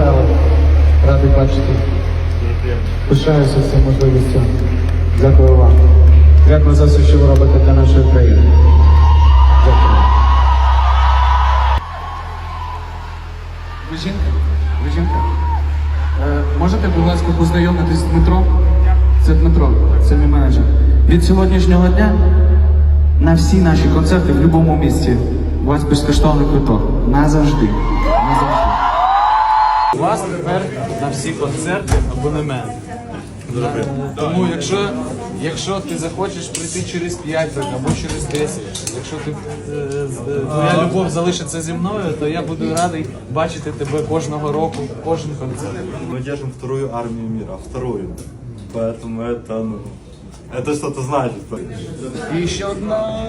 Михайло. Радий бачити. Пишаюся цим можливістю. Дякую вам. Дякую за все, що ви робите для нашої країни. Дякую. Ви жінка? Ви жінка? Е, можете, будь ласка, познайомитись з Дмитром? Це Дмитро, це мій менеджер. Від сьогоднішнього дня на всі наші концерти в будь-якому місці у вас безкоштовний квиток. Назавжди. Назавжди У вас тепер на всі концерти абонемент. Е, Тому якщо, якщо ти захочеш прийти через 5 років або через 10, якщо ти, е, з- е, твоя любов залишиться зі мною, то я буду радий бачити тебе кожного року, кожен концерт. Мы держим вторую армию мира, вторую. Поэтому это, ну, это что-то значит. І ще одна.